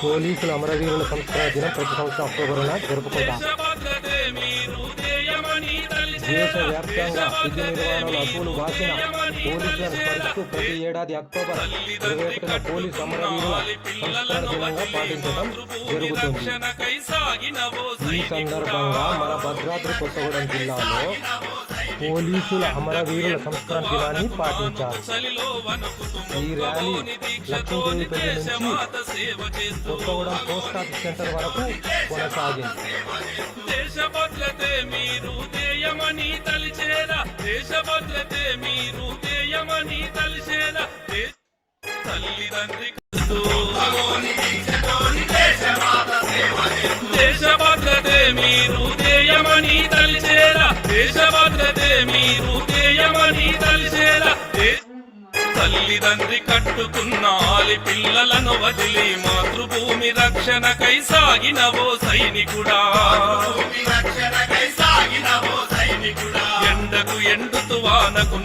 పోలీసుల అమరవీరుల సంస్కరణ దినం ప్రతి సంవత్సరం అక్టోబర్న జరుపుకుంటాం దేశవ్యాప్తంగా విధి నిర్వహణలో అప్పులు వాసిన పోలీసులను స్మరిస్తూ ప్రతి ఏడాది అక్టోబర్ ఇరవై ఒకటిన పోలీస్ అమరవీరుల సంస్కరణ దినంగా పాటించడం జరుగుతుంది ఈ సందర్భంగా మన భద్రాద్రి కొత్తగూడెం జిల్లాలో పోలీసుల అమరవీరుల సంస్కరణ దినాన్ని పాటించారు ఈ ర్యాలీ లక్ష్మీదేవిపల్లి నుంచి కొత్తగూడెం పోస్ట్ ఆఫీస్ సెంటర్ వరకు కొనసాగింది ధ్యేయమని దేశ భద్రతే మీరు ధ్యేయమని తలిచేరా తల్లిదండ్రి దేశ భద్రతే మీరు ధ్యేయమని దేశ భద్రతే మీరు ధ్యేయమని తలిచేరా తల్లిదండ్రి కట్టుకున్న ఆలి పిల్లలను వదిలి మాతృభూమి రక్షణకై సాగిన ఓ సైనికుడా. ఎండకు ఎండుతు వానకు